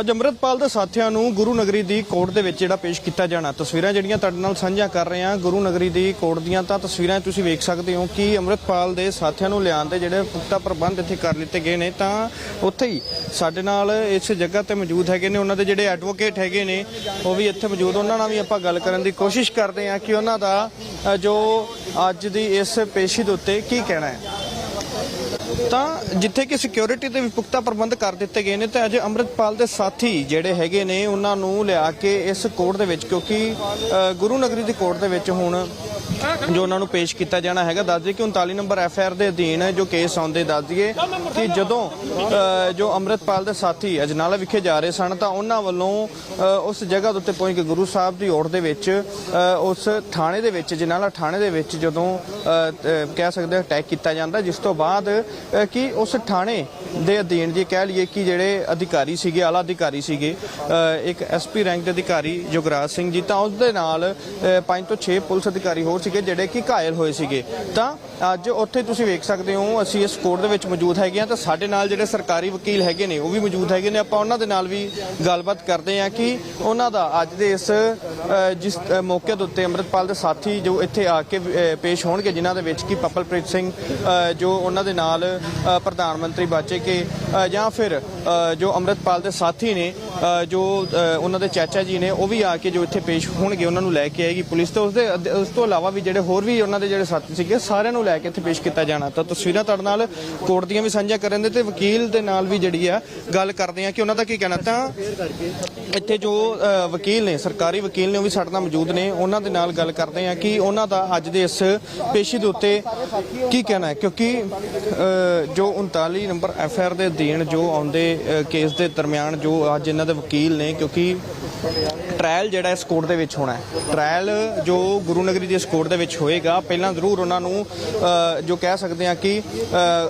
ਅੱਜ ਅੰਮ੍ਰਿਤਪਾਲ ਦੇ ਸਾਥੀਆਂ ਨੂੰ ਗੁਰੂ ਨਗਰੀ ਦੀ ਕੋਰਟ ਦੇ ਵਿੱਚ ਜਿਹੜਾ ਪੇਸ਼ ਕੀਤਾ ਜਾਣਾ। ਤਸਵੀਰਾਂ ਜਿਹੜੀਆਂ ਤੁਹਾਡੇ ਨਾਲ ਸਾਂਝੀਆਂ ਕਰ ਰਹੇ ਹਾਂ ਗੁਰੂ ਨਗਰੀ ਦੀ ਕੋਰਟ ਦੀਆਂ, ਤਾਂ ਤਸਵੀਰਾਂ ਤੁਸੀਂ ਵੇਖ ਸਕਦੇ ਹੋ ਕਿ ਅੰਮ੍ਰਿਤਪਾਲ ਦੇ ਸਾਥੀਆਂ ਨੂੰ ਲਿਆਉਣ ਦੇ ਜਿਹੜੇ ਪੁਖਤਾ ਪ੍ਰਬੰਧ ਇੱਥੇ ਕਰ ਲਿੱਤੇ ਗਏ ਨੇ। ਤਾਂ ਉੱਥੇ ਹੀ ਸਾਡੇ ਨਾਲ ਇਸ ਜਗ੍ਹਾ ਤੇ ਮੌਜੂਦ ਹੈਗੇ ਨੇ। ਉਹਨਾਂ ਦੇ ਜਿਹੜੇ ਐਡਵੋਕੇਟ ਹੈਗੇ ਨੇ, ਉਹ ਵੀ ਇੱਥੇ ਮੌਜੂਦ। ਉਹਨਾਂ ਨਾਲ ਵੀ ਆਪਾਂ ਗੱਲ ਕਰਨ ਦੀ ਕੋਸ਼ਿਸ਼ ਕਰਦੇ ਹਾਂ ਕਿ ਉਹਨਾਂ ਦਾ ਜੋ ਅੱਜ ਦੀ ਇਸ ਪੇਸ਼ੀ ਦੇ ਉੱਤੇ ਕੀ ਕਹਿਣਾ ਹੈ। ਤਾਂ ਜਿੱਥੇ ਕਿ ਸਿਕਿਉਰਿਟੀ ਦੇ ਵੀ ਪੁਖਤਾ ਪ੍ਰਬੰਧ ਕਰ ਦਿੱਤੇ ਗਏ ਨੇ, ਤੇ ਅੱਜ ਅੰਮ੍ਰਿਤਪਾਲ ਦੇ ਸਾਥੀ ਜਿਹੜੇ ਹੈਗੇ ਨੇ, ਉਹਨਾਂ ਨੂੰ ਲਿਆ ਕੇ ਇਸ ਕੋਰਟ ਦੇ ਵਿੱਚ, ਕਿਉਂਕਿ ਗੁਰੂ ਨਗਰੀ ਦੀ ਕੋਰਟ ਦੇ ਵਿੱਚ ਹੁਣ ਜੋ ਉਹਨਾਂ ਨੂੰ ਪੇਸ਼ ਕੀਤਾ ਜਾਣਾ ਹੈਗਾ। ਦੱਸ ਦਈਏ ਕਿ 39 ਨੰਬਰ ਐਫ ਆਰ ਦੇ ਅਧੀਨ ਜੋ ਕੇਸ ਆਉਂਦੇ ਦੱਸ ਦਈਏ ਕਿ ਜਦੋਂ ਜੋ ਅੰਮ੍ਰਿਤਪਾਲ ਦੇ ਸਾਥੀ ਅਜਨਾਲਾ ਵਿਖੇ ਜਾ ਰਹੇ ਸਨ ਤਾਂ ਉਹਨਾਂ ਵੱਲੋਂ ਉਸ ਜਗ੍ਹਾ ਦੇ ਉੱਤੇ ਪਹੁੰਚ ਕੇ ਗੁਰੂ ਸਾਹਿਬ ਦੀ ਓੜ ਦੇ ਵਿੱਚ ਉਸ ਥਾਣੇ ਦੇ ਵਿੱਚ ਅਜਨਾਲਾ ਥਾਣੇ ਦੇ ਵਿੱਚ ਜਦੋਂ ਕਹਿ ਸਕਦੇ ਹਾਂ ਅਟੈਕ ਕੀਤਾ ਜਾਂਦਾ ਜਿਸ ਤੋਂ ਬਾਅਦ ਕਿ ਉਸ ਥਾਣੇ ਦੇ ਅਧੀਨ ਜੇ ਕਹਿ ਲਈਏ ਕਿ ਜਿਹੜੇ ਅਧਿਕਾਰੀ ਸੀਗੇ ਆਲਾ ਅਧਿਕਾਰੀ ਸੀਗੇ ਅ, ਇੱਕ ਐਸਪੀ ਰੈਂਕ ਦੇ ਅਧਿਕਾਰੀ ਜੁਗਰਾਜ ਸਿੰਘ ਜੀ ਤਾਂ ਉਸ ਦੇ ਨਾਲ 5 ਤੋਂ 6 ਪੁਲਿਸ ਅਧਿਕਾਰੀ ਹੋਰ ਸੀਗੇ ਜਿਹੜੇ ਕਿ ਘਾਇਲ ਹੋਏ ਸੀਗੇ। ਤਾਂ ਅੱਜ ਉੱਥੇ ਤੁਸੀਂ ਵੇਖ ਸਕਦੇ ਹੋ, ਅਸੀਂ ਇਸ ਕੋਰਟ ਦੇ ਵਿੱਚ ਮੌਜੂਦ ਹੈਗੇ ਆ ਤਾਂ ਸਾਡੇ ਨਾਲ ਜਿਹੜੇ ਸਰਕਾਰੀ ਵਕੀਲ ਹੈਗੇ ਨੇ, ਉਹ ਵੀ ਮੌਜੂਦ ਹੈਗੇ ਨੇ। ਆਪਾਂ ਉਹਨਾਂ ਦੇ ਨਾਲ ਵੀ ਗੱਲਬਾਤ ਕਰਦੇ ਆ ਕਿ ਉਹਨਾਂ ਦਾ ਅੱਜ ਦੇ ਇਸ ਜਿਸ ਮੌਕੇ ਦੇ ਉੱਤੇ ਅੰਮ੍ਰਿਤਪਾਲ ਦੇ ਸਾਥੀ ਜੋ ਇੱਥੇ ਆ ਕੇ ਪੇਸ਼ ਹੋਣਗੇ, ਜਿਨ੍ਹਾਂ ਦੇ ਵਿੱਚ ਕਿ ਪਪਲਪ੍ਰੀਤ ਸਿੰਘ ਜੋ ਉਹਨਾਂ ਦੇ ਨਾਲ ਪ੍ਰਧਾਨ ਮੰਤਰੀ ਬਾਚੇ ਕੇ ਜਾਂ ਫਿਰ ਜੋ ਅੰਮ੍ਰਿਤਪਾਲ ਦੇ ਸਾਥੀ ਨੇ ਜੋ ਉਹਨਾਂ ਦੇ ਚਾਚਾ ਜੀ ਨੇ, ਉਹ ਵੀ ਆ ਕੇ ਜੋ ਇੱਥੇ ਪੇਸ਼ ਹੋਣਗੇ, ਉਹਨਾਂ ਨੂੰ ਲੈ ਕੇ ਆਏਗੀ ਪੁਲਿਸ। ਤੇ ਉਸ ਦੇ ਉਸ ਤੋਂ ਇਲਾਵਾ ਵੀ ਜਿਹੜੇ ਹੋਰ ਵੀ ਉਹਨਾਂ ਦੇ ਜਿਹੜੇ ਸਾਥੀ ਸੀਗੇ, ਸਾਰਿਆਂ ਨੂੰ ਲੈ ਕੇ ਇੱਥੇ ਪੇਸ਼ ਕੀਤਾ ਜਾਣਾ। ਤਾਂ ਤਸਵੀਰਾਂ ਤੁਹਾਡੇ ਨਾਲ ਕੋਰਟ ਦੀਆਂ ਵੀ ਸਾਂਝੀਆਂ ਕਰਨ ਦੇ ਤੇ ਵਕੀਲ ਦੇ ਨਾਲ ਵੀ ਜਿਹੜੀ ਆ ਗੱਲ ਕਰਦੇ ਆ ਕਿ ਉਹਨਾਂ ਦਾ ਕੀ ਕਹਿਣਾ? ਤਾਂ ਇੱਥੇ ਜੋ ਵਕੀਲ ਨੇ, ਸਰਕਾਰੀ ਵਕੀਲ ਨੇ ਉਹ ਵੀ ਸਾਡੇ ਨਾਲ ਮੌਜੂਦ ਨੇ। ਉਹਨਾਂ ਦੇ ਨਾਲ ਗੱਲ ਕਰਦੇ ਆ ਕਿ ਉਹਨਾਂ ਦਾ ਅੱਜ ਦੇ ਇਸ ਪੇਸ਼ੀ ਦੇ ਉੱਤੇ ਕੀ ਕਹਿਣਾ ਹੈ? ਕਿਉਂਕਿ ਜੋ 39 ਨੰਬਰ ਐਫ ਆਰ ਦੇ ਅਧੀਨ ਜੋ ਆਉਂਦੇ ਕੇਸ ਦੇ ਦਰਮਿਆਨ ਜੋ ਅੱਜ ਇਹਨਾਂ ਦੇ ਵਕੀਲ ਨੇ, ਕਿਉਂਕਿ ਟ੍ਰਾਇਲ ਜਿਹੜਾ ਇਸ ਕੋਰਟ ਦੇ ਵਿੱਚ ਹੋਣਾ ਹੈ। ਟ੍ਰਾਇਲ ਜੋ ਗੁਰੂ ਨਗਰੀ ਦੀ ਇਸ ਕੋਰਟ ਦੇ ਵਿੱਚ ਹੋਏਗਾ, ਪਹਿਲਾਂ ਜ਼ਰੂਰ ਉਹਨਾਂ ਨੂੰ ਜੋ ਕਹਿ ਸਕਦੇ ਆ ਕਿ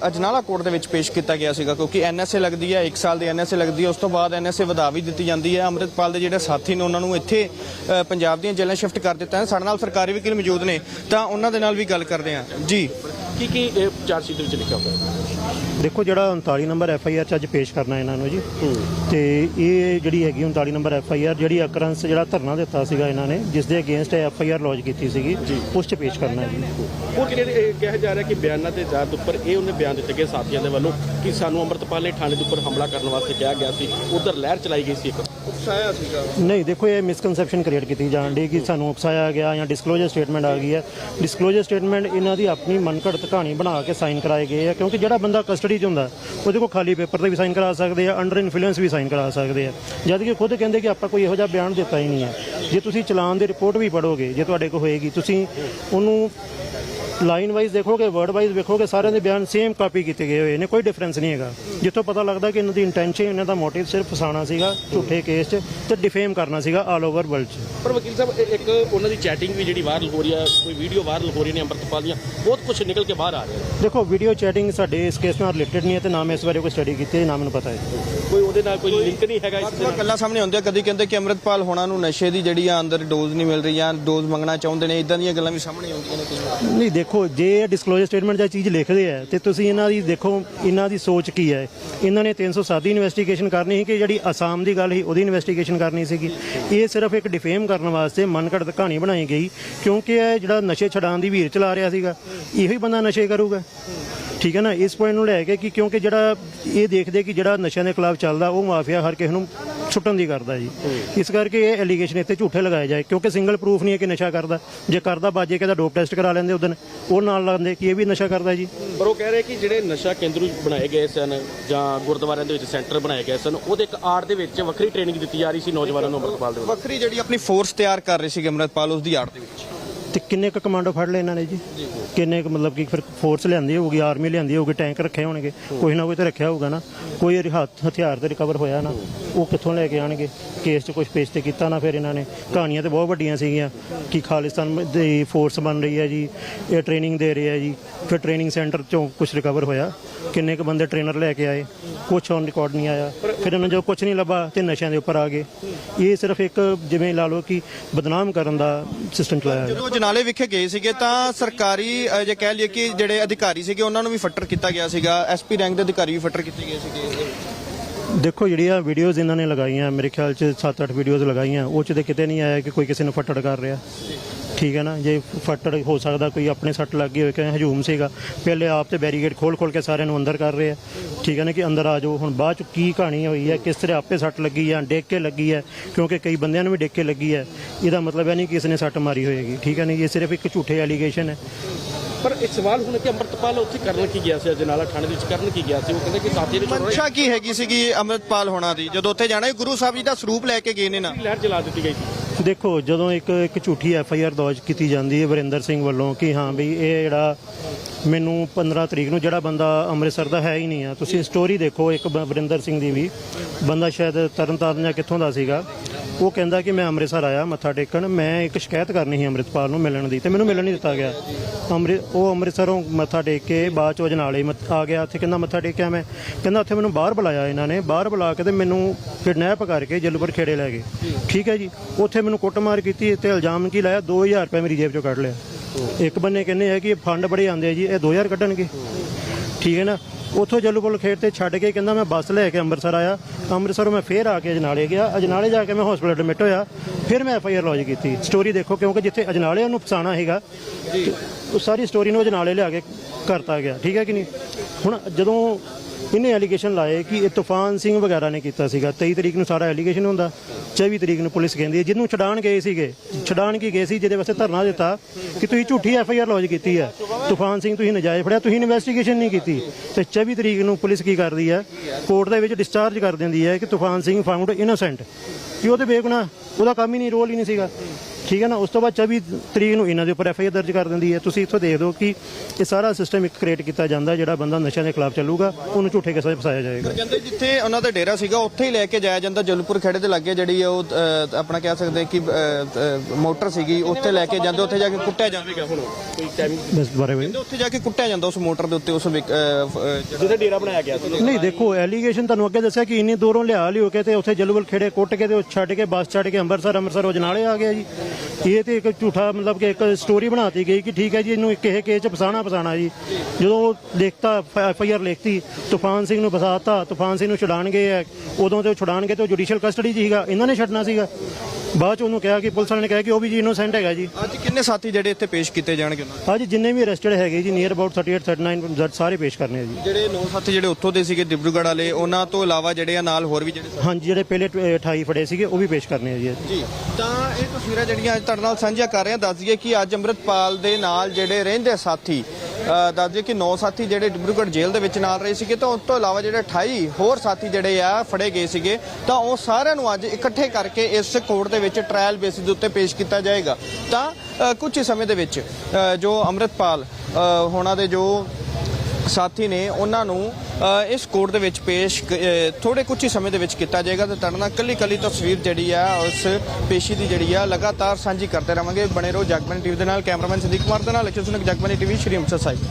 ਅਜਨਾਲਾ ਕੋਰਟ ਦੇ ਵਿੱਚ ਪੇਸ਼ ਕੀਤਾ ਗਿਆ ਸੀਗਾ, ਕਿਉਂਕਿ ਐਨਐਸਏ ਲੱਗਦੀ ਹੈ 1 ਸਾਲ ਦੀ ਐਨਐਸਏ ਲੱਗਦੀ ਹੈ, ਉਸ ਤੋਂ ਬਾਅਦ ਐਨਐਸਏ ਵਧਾ ਵੀ ਦਿੱਤੀ ਜਾਂਦੀ ਹੈ। ਅੰਮ੍ਰਿਤਪਾਲ ਦੇ ਜਿਹੜੇ ਸਾਥੀ ਨੇ, ਉਹਨਾਂ ਨੂੰ ਇੱਥੇ ਪੰਜਾਬ ਦੀਆਂ ਜੇਲ੍ਹਾਂ ਸ਼ਿਫਟ ਕਰ ਦਿੱਤਾ ਹੈ। ਸਾਡੇ ਨਾਲ ਸਰਕਾਰੀ ਵਕੀਲ ਮੌਜੂਦ ਨੇ, ਤਾਂ ਉਹਨਾਂ ਦੇ ਨਾਲ ਵੀ ਗੱਲ ਕਰਦੇ ਹਾਂ। ਜੀ। ਕੀ ਕੀ ਇਹ ਚਾਰਜ ਸ਼ੀਟ ਵਿੱਚ ਲਿਖਿਆ ਹੋਇਆ ਹੈ? ਦੇਖੋ ਜਿਹੜਾ 39 ਨੰਬਰ ਐਫ ਆਈ ਆਰ ਚ ਅੱਜ ਪੇਸ਼ ਕਰਨਾ ਇਹਨਾਂ ਨੂੰ ਜੀ। ਤੇ ਇਹ ਜਿਹੜੀ ਹੈਗੀ 39 ਨੰਬਰ ਐਫ ਆਈ ਆਰ ਜਿਹੜੀ ਅਕਰੈਂਸ ਜਿਹੜਾ ਧਰਨਾ ਦਿੱਤਾ ਸੀਗਾ ਇਹਨਾਂ ਨੇ ਜਿਸ ਦੇ against F I R launch ਕੀਤੀ ਸੀਗੀ ਉਸ ਚ ਪੇਸ਼ ਕਰਨਾ ਹੈ ਜੀ। ਉਹ ਕਿਹੜੇ ਕਿਹਾ ਜਾ ਰਿਹਾ ਕਿ ਬਿਆਨਾਂ ਦੇ ਆਧਾਰ ਦੇ ਉੱਪਰ ਇਹ ਉਹਨੇ ਬਿਆਨ ਦਿੱਤੇ ਗਏ ਸਾਥੀਆਂ ਦੇ ਵੱਲੋਂ ਕਿ ਸਾਨੂੰ ਅੰਮ੍ਰਿਤਪਾਲ ਨੇ ਥਾਣੇ ਦੇ ਉੱਪਰ ਹਮਲਾ ਕਰਨ ਵਾਸਤੇ ਕਿਹਾ ਗਿਆ ਸੀ ਉਧਰ ਲਹਿਰ ਚਲਾਈ ਗਈ ਸੀ ਇੱਕ। ਉਕਸਾਇਆ ਸੀਗਾ। ਨਹੀਂ ਦੇਖੋ ਇਹ ਮਿਸਕਨਸੈਪਸ਼ਨ ਕ੍ਰੀਏਟ ਕੀਤੀ ਜਾਣ ਦੀ ਕਿ ਸਾਨੂੰ ਉਕਸਾਇਆ ਗਿਆ ਜਾਂ ਡਿਸਕਲੋਜ਼ਰ ਸਟੇਟਮੈਂਟ ਆ ਗਈ ਹੈ। ਡਿਸਕਲੋਜ਼ਰ ਸਟੇਟਮੈਂਟ ਇਹਨਾਂ ਦੀ ਆਪਣੀ ਮਨਘੜਤ ਕਹਾਣੀ ਬਣਾ ਕੇ ਸਾਈਨ ਕਰਾਏ ਗਏ ਆ ਕਿਉਂਕਿ ਜਿਹੜਾ ਬੰਦਾ ਕਸਟਡੀ 'ਚ ਹੁੰਦਾ। ਉਹਦੇ ਕੋਲ ਖਾਲੀ ਪੇਪਰ ਤੇ ਵੀ ਸਾਈਨ ਕਰਾ ਸਕਦੇ ਆ ਅੰਡਰ ਇਨਫਲੂਐਂਸ ਵੀ ਸਾਈਨ ਕਰਾ ਸਕਦੇ ਆ। ਜਦ ਕਿ ਖੁਦ ਕਹਿੰਦੇ ਕਿ ਆਪਾਂ ਕੋਈ ਇਹੋ ਜਿਹਾ ਬਿਆਨ ਦਿੱਤਾ ਹੀ ਨਹੀਂ ਹੈ। ਜੇ ਤੁਸੀਂ ਚਲਾਨ ਦੀ ਰਿਪੋਰਟ ਵੀ ਪੜੋਗੇ ਜੇ ਤੁਹਾਡੇ ਕੋਲ ਹੋਏਗੀ, ਤੁਸੀਂ ਉਹਨੂੰ ਲਾਈਨ ਵਾਈਜ਼ ਦੇਖੋਗੇ ਵਰਡ ਵਾਈਜ਼ ਵੇਖੋਗੇ ਸਾਰਿਆਂ ਦੇ ਬਿਆਨ ਸੇਮ ਕਾਪੀ ਕੀਤੇ ਗਏ ਹੋਏ ਨੇ ਕੋਈ ਡਿਫਰੈਂਸ ਨਹੀਂ ਹੈਗਾ। ਜਿੱਥੋਂ ਪਤਾ ਲੱਗਦਾ ਕਿ ਇਹਨਾਂ ਦੀ ਇੰਟੈਂਸ਼ਨ ਇਹਨਾਂ ਦਾ ਮੋਟਿਵ ਸਿਰਫ ਫਸਾਉਣਾ ਸੀਗਾ ਝੂਠੇ ਕੇਸ 'ਚ ਤੇ ਡਿਫੇਮ ਕਰਨਾ ਸੀਗਾ ਆਲ ਓਵਰ ਵਰਲਡ 'ਚ। ਪਰ ਵਕੀਲ ਸਾਹਿਬ ਇੱਕ ਉਹਨਾਂ ਦੀ ਚੈਟਿੰਗ ਵੀ ਜਿਹੜੀ ਵਾਇਰਲ ਹੋ ਰਹੀ ਹੈ ਕੋਈ ਵੀਡੀਓ ਵਾਇਰਲ ਹੋ ਰਹੀ ਨੇ ਅੰਮ੍ਰਿਤਪਾਲ ਦੀਆਂ ਬਹੁਤ ਕੁਝ ਨਿਕਲ ਕੇ ਬਾਹਰ ਆ ਰਿਹਾ। ਹੈ ਦੇਖੋ ਵੀਡੀਓ ਚੈਟਿੰਗ ਸਾਡੇ ਇਸ ਕੇਸ ਨਾਲ ਰਿਲੇਟਡ ਨਹੀਂ ਹੈ ਤੇ ਨਾ ਮੈਂ ਇਸ ਬਾਰੇ ਕੋਈ ਸਟੱਡੀ ਕੀਤੀ ਹੈ ਨਾ ਮੈਨੂੰ ਪਤਾ ਹੈ। ਕੋਈ ਉਹਦੇ ਨਾਲ ਕੋਈ ਲਿੰਕ ਨਹੀਂ ਹੈਗਾ ਇਸ ਦੇ ਨਾਲ? ਗੱਲਾਂ ਸਾਹਮਣੇ ਆਉਂਦੀਆਂ ਕਦੀ ਕਹਿੰਦੇ ਕਿ ਅੰਮ੍ਰਿਤਪਾਲ ਹੋਣਾ ਨੂੰ ਨਸ਼ੇ ਦੀ ਜਿਹੜੀ ਆ ਅੰਦਰ ਡੋਜ਼ ਨਹੀਂ ਮਿਲ ਰਹੀ ਜਾਂ ਡੋਜ਼ ਮੰਗਣਾ ਚਾਹੁੰਦੇ ਨੇ ਇਦਾਂ ਦੀਆਂ ਗੱਲਾਂ ਵੀ ਸਾਹਮਣੇ ਆਉਂਦੀਆਂ ਨੇ ਕਈ ਵਾਰ। ਨਹੀਂ ਦੇਖੋ ਦੇਖੋ, ਜੇ ਇਹ ਡਿਸਕਲੋਜ਼ਰ ਸਟੇਟਮੈਂਟ ਜਾਂ ਚੀਜ਼ ਲਿਖਦੇ ਆ, ਤੇ ਤੁਸੀਂ ਇਹਨਾਂ ਦੀ ਦੇਖੋ, ਇਹਨਾਂ ਦੀ ਸੋਚ ਕੀ ਹੈ? ਇਹਨਾਂ ਨੇ 307 ਦੀ ਇਨਵੈਸਟੀਗੇਸ਼ਨ ਕਰਨੀ ਸੀ ਕਿ ਜਿਹੜੀ ਅਸਾਮ ਦੀ ਗੱਲ ਸੀ, ਉਹਦੀ ਇਨਵੈਸਟੀਗੇਸ਼ਨ ਕਰਨੀ ਸੀਗੀ। ਇਹ ਸਿਰਫ ਇੱਕ ਡਿਫੇਮ ਕਰਨ ਵਾਸਤੇ ਮਨਘੜਤ ਕਹਾਣੀ ਬਣਾਈ ਗਈ, ਕਿਉਂਕਿ ਇਹ ਜਿਹੜਾ ਨਸ਼ੇ ਛਡਾਉਣ ਦੀ ਵੀਰ ਚਲਾ ਰਿਹਾ ਸੀਗਾ, ਇਹੋ ਹੀ ਬੰਦਾ ਨਸ਼ੇ ਕਰੂਗਾ। ਠੀਕ ਹੈ ਨਾ ਇਸ ਪੁਆਇੰਟ ਨੂੰ ਲੈ ਕੇ ਕਿ ਕਿਉਂਕਿ ਜਿਹੜਾ ਇਹ ਦੇਖਦੇ ਕਿ ਜਿਹੜਾ ਨਸ਼ਿਆਂ ਦੇ ਖਿਲਾਫ ਚੱਲਦਾ ਉਹ ਮਾਫੀਆ ਹਰ ਕਿਸੇ ਨੂੰ ਛੁੱਟਣ ਦੀ ਕਰਦਾ ਜੀ। ਇਸ ਕਰਕੇ ਇਹ ਐਲੀਗੇਸ਼ਨ ਇੱਥੇ ਝੂਠੇ ਲਗਾਏ ਜਾਏ ਕਿਉਂਕਿ ਸਿੰਗਲ ਪ੍ਰੂਫ ਨਹੀਂ ਹੈ ਕਿ ਨਸ਼ਾ ਕਰਦਾ। ਜੇ ਕਰਦਾ ਬਾਜੇ ਕਹਿੰਦਾ ਡੋਪ ਟੈਸਟ ਕਰਾ ਲੈਂਦੇ ਉਦੋਂ ਉਹ ਨਾਲ ਲਾਉਂਦੇ ਕਿ ਇਹ ਵੀ ਨਸ਼ਾ ਕਰਦਾ ਜੀ। ਪਰ ਉਹ ਕਹਿ ਰਹੇ ਕਿ ਜਿਹੜੇ ਨਸ਼ਾ ਕੇਂਦਰ ਬਣਾਏ ਗਏ ਸਨ ਜਾਂ ਗੁਰਦੁਆਰਿਆਂ ਦੇ ਵਿੱਚ ਸੈਂਟਰ ਬਣਾਏ ਗਏ ਸਨ ਉਹਦੇ ਇੱਕ ਆੜ ਦੇ ਵਿੱਚ ਵੱਖਰੀ ਟ੍ਰੇਨਿੰਗ ਦਿੱਤੀ ਜਾ ਰਹੀ ਸੀ ਨੌਜਵਾਨਾਂ ਨੂੰ ਅੰਮ੍ਰਿਤਪਾਲ ਦੇ ਵੱਖਰੀ ਜਿਹੜੀ ਆਪਣੀ ਫੋਰਸ ਤਿਆਰ ਕਰ ਰਹੇ ਸੀਗੇ ਅੰਮ੍ਰਿਤਪਾਲ ਉਸ ਦੀ ਆੜ ਦੇ ਵਿੱਚ। ਤੇ ਕਿੰਨੇ ਕੁ ਕਮਾਂਡੋ ਫੜ ਲਏ ਇਹਨਾਂ ਨੇ ਜੀ? ਕਿੰਨੇ ਕੁ ਮਤਲਬ ਕਿ ਫਿਰ ਫੋਰਸ ਲਿਆਂਦੀ ਹੋਊਗੀ ਆਰਮੀ ਲਿਆਂਦੀ ਹੋਊਗੀ ਟੈਂਕ ਰੱਖੇ ਹੋਣਗੇ? ਕੋਈ ਨਾ ਕੋਈ ਤਾਂ ਰੱਖਿਆ ਹੋਊਗਾ ਨਾ। ਕੋਈ ਇਹ ਹੱਥ, ਹਥਿਆਰ ਤੇ ਰਿਕਵਰ ਹੋਇਆ ਨਾ, ਉਹ ਕਿੱਥੋਂ ਲੈ ਕੇ ਆਣਗੇ? ਕੇਸ 'ਚ ਕੁਝ ਪੇਸ਼ ਤੇ ਕੀਤਾ ਨਾ ਫਿਰ ਇਹਨਾਂ ਨੇ? ਕਹਾਣੀਆਂ ਤੇ ਬਹੁਤ ਵੱਡੀਆਂ ਸੀਗੀਆਂ ਕਿ ਖਾਲਿਸਤਾਨ ਦੀ ਫੋਰਸ ਬਣ ਰਹੀ ਹੈ ਜੀ, ਇਹ ਟ੍ਰੇਨਿੰਗ ਦੇ ਰਹੇ ਹੈ ਜੀ। ਫਿਰ ਟ੍ਰੇਨਿੰਗ ਸੈਂਟਰ 'ਚੋਂ ਕੁਝ ਰਿਕਵਰ ਹੋਇਆ। ਕਿੰਨੇ ਕੁ ਬੰਦੇ ਟ੍ਰੇਨਰ ਲੈ ਕੇ ਆਏ? ਕੁਝ ਔਨ ਰਿਕਾਰਡ ਨਹੀਂ ਆਇਆ। ਫਿਰ ਇਹਨਾਂ ਜੋ ਕੁਝ ਨਹੀਂ ਲੱਭਾ ਤੇ ਨਸ਼ਿਆਂ ਦੇ ਉੱਪਰ ਆ ਗਏ। ਇਹ ਸਿਰਫ ਇੱਕ ਜਿਵੇਂ ਲਾ ਲਓ ਕਿ ਬਦਨਾਮ ਕਰਨ ਦਾ ਸਿਸਟਮ ਚਲਾਇਆ। ਹੋਇਆ। ਜਨਾਲੇ ਵਿਖੇ ਗਏ ਸੀਗੇ ਤਾਂ ਸਰਕਾਰੀ ਅ, ਜੇ ਕਹਿ ਲਈਏ ਕਿ ਜਿਹੜੇ ਅਧਿਕਾਰੀ ਸੀਗੇ ਉਹਨਾਂ ਨੂੰ ਵੀ ਫੱਟਰ ਕੀਤਾ ਗਿਆ ਸੀਗਾ। ਐਸਪੀ ਰੈਂਕ ਦੇ ਅਧਿਕਾਰੀ ਵੀ ਫੱਟਰ ਕੀਤੇ ਗਏ ਸੀਗੇ। ਦੇਖੋ ਜਿਹੜੀਆਂ ਵੀਡੀਓਜ਼ ਇਹਨਾਂ ਨੇ ਲਗਾਈਆਂ ਮੇਰੇ ਖਿਆਲ ਚ 7-8 ਵੀਡੀਓਜ਼ ਲਗਾਈਆਂ ਉਹ ਚ ਤੇ ਕਿਤੇ ਨਹੀਂ ਆਇਆ ਕਿ ਕੋਈ ਕਿਸੇ ਨੂੰ ਫੱਟੜ ਕਰ ਰਿਹਾ। ਠੀਕ ਹੈ ਨਾ? ਜੇ ਫੱਟੜ ਹੋ ਸਕਦਾ ਕੋਈ ਆਪਣੇ ਸੱਟ ਲੱਗ ਗਈ ਹੋਵੇ ਕਿ ਹਜੂਮ ਸੀਗਾ। ਪਹਿਲੇ ਆਪ ਤੇ ਬੈਰੀਗੇਡ ਖੋਲ ਖੋਲ ਕੇ ਸਾਰਿਆਂ ਨੂੰ ਅੰਦਰ ਕਰ ਰਹੇ ਆ। ਠੀਕ ਹੈ ਨਾ ਕਿ ਅੰਦਰ ਆ ਜਾਓ। ਹੁਣ ਬਾਅਦ ਚ ਕੀ ਕਹਾਣੀ ਹੋਈ ਹੈ? ਕਿਸ ਤਰ੍ਹਾਂ ਆਪੇ ਸੱਟ ਲੱਗੀ ਹੈ? ਡੇਕ ਕੇ ਲੱਗੀ ਹੈ? ਕਿਉਂਕਿ ਕਈ ਬੰਦਿਆਂ ਨੂੰ ਵੀ ਡੇਕ ਕੇ ਲੱਗੀ ਹੈ। ਇਹਦਾ ਮਤਲਬ ਇਹ ਨਹੀਂ ਕਿ ਕਿਸੇ ਨੇ ਸੱਟ ਮਾਰੀ ਹੋਏਗੀ। ਠੀਕ ਹੈ ਨਹੀਂ ਇਹ ਸਿਰਫ ਇੱਕ ਝੂਠੇ ਐਲੀਗੇਸ਼ਨ ਹੈ। ਪਰ ਇੱਕ ਸਵਾਲ ਹੁਣ ਕਿ ਅੰਮ੍ਰਿਤਪਾਲ ਉੱਥੇ ਕਰਨ ਕੀ ਗਿਆ ਸੀ ਅਜਨਾਲਾ ਥਾਣੇ ਦੇ ਵਿੱਚ ਕਰਨ ਕੀ ਗਿਆ ਸੀ? ਉਹ ਕਹਿੰਦੇ ਕਿ ਨੇ ਚੋਰੀ ਮਨਸ਼ਾ ਕੀ ਹੈਗੀ ਸੀਗੀ ਅੰਮ੍ਰਿਤਪਾਲ ਹੋਣਾ ਦੀ? ਜਦੋਂ ਉੱਥੇ ਜਾਣਾ ਗੁਰੂ ਸਾਹਿਬ ਜੀ ਦਾ ਸਰੂਪ ਲੈ ਕੇ ਗਏ ਨੇ ਨਾ। ਲਹਿਰ ਜਲਾ ਦਿੱਤੀ ਗਈ ਸੀ। ਦੇਖੋ, ਜਦੋਂ ਇੱਕ ਇੱਕ ਝੂਠੀ ਐਫ ਆਈ ਆਰ ਦਰਜ ਕੀਤੀ ਜਾਂਦੀ ਹੈ, ਵਰਿੰਦਰ ਸਿੰਘ ਵੱਲੋਂ, ਕਿ ਹਾਂ ਵੀ ਇਹ ਜਿਹੜਾ ਮੈਨੂੰ 15 ਤਰੀਕ ਨੂੰ ਜਿਹੜਾ ਬੰਦਾ ਅੰਮ੍ਰਿਤਸਰ ਦਾ ਹੈ ਹੀ ਨਹੀਂ ਆ। ਤੁਸੀਂ ਸਟੋਰੀ ਦੇਖੋ ਇੱਕ ਵਰਿੰਦਰ ਸਿੰਘ ਦੀ ਵੀ। ਬੰਦਾ ਸ਼ਾਇਦ ਤਰਨਤਾਰਨ ਜਾਂ ਕਿੱਥੋਂ ਦਾ ਸੀਗਾ। ਉਹ ਕਹਿੰਦਾ ਕਿ ਮੈਂ ਅੰਮ੍ਰਿਤਸਰ ਆਇਆ, ਮੱਥਾ ਟੇਕਣ। ਮੈਂ ਇੱਕ ਸ਼ਿਕਾਇਤ ਕਰਨੀ ਸੀ ਅੰਮ੍ਰਿਤਪਾਲ ਨੂੰ ਮਿਲਣ ਦੀ ਤੇ ਮੈਨੂੰ ਮਿਲਣ ਨਹੀਂ ਦਿੱਤਾ ਗਿਆ। ਅੰਮ੍ਰਿਤ ਉਹ ਅੰਮ੍ਰਿਤਸਰੋਂ ਮੱਥਾ ਟੇਕ ਕੇ ਬਾਅਦ ਚ ਅਜਨਾਲੇ ਮੱਥ- ਆ ਗਿਆ। ਉੱਥੇ ਕਹਿੰਦਾ ਮੱਥਾ ਟੇਕਿਆ ਮੈਂ। ਕਹਿੰਦਾ ਉੱਥੇ ਮੈਨੂੰ ਬਾਹਰ ਬੁਲਾਇਆ ਇਹਨਾਂ ਨੇ। ਬਾਹਰ ਬੁਲਾ ਕੇ ਤੇ ਮੈਨੂੰ ਕਿਡਨੈਪ ਕਰਕੇ ਜਲੂਪਰ ਖੇੜੇ ਲੈ ਗਏ। ਠੀਕ ਹੈ ਜੀ। ਉੱਥੇ ਮੈਨੂੰ ਕੁੱਟਮਾਰ ਕੀਤੀ ਤੇ ਇਲਜ਼ਾਮ ਕੀ ਲਾਇਆ? 2000 ਰੁਪਏ ਮੇਰੀ ਜੇਬ ਚੋਂ ਕੱਢ ਲਿਆ। ਇੱਕ ਬੰਨੇ ਕਹਿੰਦੇ ਆ ਕਿ ਫੰਡ ਬੜੇ ਆਉਂਦੇ ਆ ਜੀ, ਇਹ 2000 ਕੱਢਣਗੇ। ਠੀਕ ਹੈ ਨਾ? ਉੱਥੋਂ ਜਲੂਪੁਰ ਖੇਡ ਤੇ ਛੱਡ ਕੇ ਕਹਿੰਦਾ ਮੈਂ ਬੱਸ ਲੈ ਕੇ ਅੰਮ੍ਰਿਤਸਰ ਆਇਆ। ਅੰਮ੍ਰਿਤਸਰ ਮੈਂ ਫੇਰ ਆ ਕੇ ਅਜਨਾਲੇ ਗਿਆ। ਅਜਨਾਲੇ ਜਾ ਕੇ ਮੈਂ ਹਸਪੀਟਲ ਐਡਮਿਟ ਹੋਇਆ। ਫਿਰ ਮੈਂ ਐਫ ਆਈ ਆਰ ਲੌਜ ਕੀਤੀ। ਸਟੋਰੀ ਦੇਖੋ ਕਿਉਂਕਿ ਜਿੱਥੇ ਅਜਨਾਲੇ ਉਹਨੂੰ ਫਸਾਣਾ ਹੈਗਾ ਉਹ ਸਾਰੀ ਸਟੋਰੀ ਨੂੰ ਅਜਨਾਲੇ ਲਿਆ ਕੇ ਕਰਤਾ ਗਿਆ। ਠੀਕ ਹੈ ਕਿ ਨਹੀਂ? ਹੁਣ ਜਦੋਂ ਇਹਨੇ ਐਲੀਗੇਸ਼ਨ ਲਾਏ ਕਿ ਇਹ ਤੂਫਾਨ ਸਿੰਘ ਵਗੈਰਾ ਨੇ ਕੀਤਾ ਸੀਗਾ। 23 ਤਰੀਕ ਨੂੰ ਸਾਰਾ ਐਲੀਗੇਸ਼ਨ ਹੁੰਦਾ। 24 ਤਰੀਕ ਨੂੰ ਪੁਲਿਸ ਕਹਿੰਦੀ ਹੈ। ਜਿਹਨੂੰ ਛਡਾਣ ਗਏ ਸੀਗੇ ਛਡਾਣ ਕੀ ਗਏ ਸੀ, ਜਿਹਦੇ ਵਾਸਤੇ ਧਰਨਾ ਦਿੱਤਾ ਕਿ ਤੁਸੀਂ ਝੂਠੀ ਐਫ ਆਈ ਆਰ ਲੌਜ ਕੀਤੀ ਹੈ। ਤੂਫਾਨ ਸਿੰਘ ਤੁਸੀਂ ਨਜਾਇਜ਼ ਫੜਿਆ, ਤੁਸੀਂ ਇਨਵੈਸਟੀਗੇਸ਼ਨ ਨਹੀਂ ਕੀਤੀ। ਤੇ 24 ਤਰੀਕ ਨੂੰ ਪੁਲਿਸ ਕੀ ਕਰਦੀ ਹੈ? ਕੋਰਟ ਦੇ ਵਿੱਚ ਡਿਸਚਾਰਜ ਕਰ ਦਿੰਦੀ ਹੈ ਕਿ ਤੂਫਾਨ ਸਿੰਘ ਫਾਊਂਡ ਇਨੋਸੈਂਟ ਕਿ ਉਹਦੇ ਬੇਗੁਨਾਹ, ਉਹਦਾ ਕੰਮ ਹੀ ਨਹੀਂ ਰੋਲ ਹੀ ਨਹੀਂ ਸੀਗਾ। ਠੀਕ ਹੈ ਨਾ? ਉਸ ਤੋਂ ਬਾਅਦ 24 ਤਰੀਕ ਨੂੰ ਇਹਨਾਂ ਦੇ ਉੱਪਰ ਐਫ ਆਈ ਆਰ ਦਰਜ ਕਰ ਦਿੰਦੀ ਹੈ। ਤੁਸੀਂ ਇੱਥੋਂ ਦੇਖ ਦਿਓ ਕਿ ਇਹ ਸਾਰਾ ਸਿਸਟਮ ਇੱਕ ਕ੍ਰੀਏਟ ਕੀਤਾ ਜਾਂਦਾ ਜਿਹੜਾ ਬੰਦਾ ਨਸ਼ਿਆਂ ਦੇ ਖਿਲਾਫ ਚੱਲੂਗਾ ਉਹਨੂੰ ਝੂਠੇ ਕੇਸਾਂ 'ਚ ਫਸਾਇਆ ਜਾਏਗਾ। ਕਹਿੰਦੇ ਜਿੱਥੇ ਉਹਨਾਂ ਦਾ ਡੇਰਾ ਸੀਗਾ ਉੱਥੇ ਹੀ ਲੈ ਕੇ ਜਾਇਆ ਜਾਂਦਾ। ਜਲੂਪੁਰ ਖੇੜੇ ਦੇ ਲੱਗੇ ਜਿਹੜੀ ਉਹ ਆਪਣਾ ਕਹਿ ਸਕਦੇ ਕਿ ਮੋਟਰ ਸੀਗੀ ਉੱਥੇ ਲੈ ਕੇ ਜਾਂਦੇ ਉੱਥੇ ਜਾ ਕੇ ਕੁੱਟਿਆ ਜਾਂਦਾ। ਹੁਣ ਕੋਈ ਟਾਈਮਿੰਗ ਬਸ ਬਾਰੇ ਵਿੱਚ ਉੱਥੇ ਜਾ ਕੇ ਕੁੱਟਿਆ ਜਾਂਦਾ ਉਸ ਮੋਟਰ ਦੇ ਉੱਤੇ ਉਸ ਡੇਰਾ ਬਣਾਇਆ ਗਿਆ ਸੀ। ਨਹੀਂ ਦੇਖੋ ਐਲੀਗੇਸ਼ਨ ਤੁਹਾਨੂੰ ਅੱਗੇ ਦੱਸਿਆ ਕਿ ਇੰਨੀ ਦੂਰੋਂ ਲਿਆ ਲਿਓ ਕੇ ਤੇ ਉੱਥੇ ਜਲੂਬਲ ਖੇੜੇ ਕੁੱਟ ਕੇ ਤੇ ਉਹ ਛੱਡ ਕੇ ਬੱਸ ਛੱਡ ਕੇ ਅੰਮ੍ਰਿਤਸਰ ਅੰਮ੍ਰਿਤਸਰ ਉਹ ਜਨਾਲੇ ਆ ਗਿਆ ਜੀ। ਇਹ ਤੇ ਇੱਕ ਝੂਠਾ ਮਤਲਬ ਕਿ ਇੱਕ ਸਟੋਰੀ ਬਣਾਤੀ ਗਈ ਕਿ ਠੀਕ ਹੈ ਜੀ, ਇਹਨੂੰ ਕਿਸੇ ਕੇਸ ਚ ਫਸਾਣਾ ਫਸਾਣਾ ਜੀ। ਜਦੋਂ ਉਹ ਦੇਖਤਾ ਐਫ ਆਈ ਆਰ ਲਿਖਤੀ, ਤੂਫਾਨ ਸਿੰਘ ਨੂੰ ਫਸਾਤਾ ਤੂਫਾਨ ਸਿੰਘ ਨੂੰ ਛੁਡਾਣ ਗਏ ਆ ਉਦੋਂ ਤੇ ਉਹ ਛੁਡਾਣ ਗਏ ਤੇ ਉਹ ਜੁਡੀਸ਼ੀਅਲ ਕਸਟਡੀ 'ਚ ਸੀਗਾ। ਇਹਨਾਂ ਨੇ ਛੱਡਣਾ ਸੀਗਾ। ਬਾਅਦ ਚ ਉਹਨੂੰ ਕਿਹਾ ਕਿ ਪੁਲਿਸ ਵਾਲਿਆਂ ਨੇ ਕਿਹਾ ਕਿ ਉਹ ਵੀ ਜੀ ਇਨੋਸੈਂਟ ਹੈਗਾ ਜੀ ਅੱਜ ਕਿੰਨੇ ਸਾਥੀ ਜਿਹੜੇ ਇੱਥੇ ਪੇਸ਼ ਕੀਤੇ ਜਾਣਗੇ ਉਹਨਾਂ ਦੇ? ਅੱਜ ਜਿੰਨੇ ਵੀ ਅਰੈਸਟਡ ਹੈਗੇ ਜੀ ਨੀਅਰ ਅਬਾਊਟ 38 39 ਜੱਜ ਸਾਰੇ ਪੇਸ਼ ਕਰਨੇ ਆ ਜੀ ਜਿਹੜੇ ਨੌ ਸਾਥੀ ਜਿਹੜੇ ਉੱਥੋਂ ਦੇ ਸੀਗੇ ਡਿਬਰੂਗੜ੍ਹ ਵਾਲੇ ਉਹਨਾਂ ਤੋਂ ਇਲਾਵਾ ਜਿਹੜੇ ਆ ਨਾਲ ਹੋਰ ਵੀ ਜਿਹੜੇ ਹਾਂਜੀ ਜਿਹੜੇ ਪਹਿਲੇ 28 ਫੜੇ ਸੀਗੇ ਉਹ ਵੀ ਪੇਸ਼ ਕਰਨੇ ਆ ਜੀ ਅੱਜ। ਜੀ ਤਾਂ ਇਹ ਤਸਵੀਰਾਂ ਜਿਹੜੀਆਂ ਅੱਜ ਤੁਹਾਡੇ ਨਾਲ ਸਾਂਝੀਆਂ ਕਰ ਰਹੇ ਹਾਂ ਦੱਸ ਦਈਏ ਕਿ ਅੱਜ ਅੰਮ੍ਰਿਤਪਾਲ ਦੇ ਨਾਲ ਜਿਹੜੇ ਰਹਿੰਦੇ ਸਾਥੀ ਦੱਸ ਦਈਏ ਕਿ 9 ਸਾਥੀ ਜਿਹੜੇ ਡਿਬਰੂਗੜ੍ਹ ਜੇਲ੍ਹ ਦੇ ਵਿੱਚ ਨਾਲ ਰਹੇ ਸੀਗੇ ਤਾਂ ਉਸ ਤੋਂ ਇਲਾਵਾ ਜਿਹੜੇ 28 ਹੋਰ ਸਾਥੀ ਜਿਹੜੇ ਆ ਫੜੇ ਗਏ ਸੀਗੇ ਤਾਂ ਉਹ ਸਾਰਿਆਂ ਨੂੰ ਅੱਜ ਇਕੱਠੇ ਕਰਕੇ ਇਸ ਕੋਰਟ ਦੇ ਵਿੱਚ ਟ੍ਰਾਇਲ ਬੇਸਿਸ ਦੇ ਉੱਤੇ ਪੇਸ਼ ਕੀਤਾ ਜਾਏਗਾ। ਤਾਂ ਅ, ਕੁਝ ਹੀ ਸਮੇਂ ਦੇ ਵਿੱਚ ਜੋ ਅੰਮ੍ਰਿਤਪਾਲ ਹੋਣਾ ਦੇ ਜੋ ਸਾਥੀ ਨੇ ਉਹਨਾਂ ਨੂੰ ਇਸ ਕੋਰਟ ਦੇ ਵਿੱਚ ਪੇਸ਼ ਕ- ਅ, ਥੋੜੇ ਕੁਝ ਹੀ ਸਮੇਂ ਦੇ ਵਿੱਚ ਕੀਤਾ ਜਾਏਗਾ ਤੇ ਤੁਹਾਡੇ ਨਾਲ ਕੱਲੀ ਕੱਲੀ ਤਸਵੀਰ ਜਿਹੜੀ ਆ ਉਸ ਪੇਸ਼ੀ ਦੀ ਜਿਹੜੀ ਆ ਲਗਾਤਾਰ ਸਾਂਝੀ ਕਰਦੇ ਰਵਾਂਗੇ ਬਣੇ ਰਹੋ ਜਗਮਨੀ ਟੀਵੀ ਦੇ ਨਾਲ ਕੈਮਰਾਮੈਨ ਸਿੰਦੀਪ ਕੁਮਾਰ ਦੇ ਨਾਲ ਲਖੇ ਸੁਨਕ ਜਗਮਨੀ ਟੀਵੀ ਸ਼੍ਰੀ ਅੰਮ੍ਰਿਤਸਰ ਸਾਹਿਬ।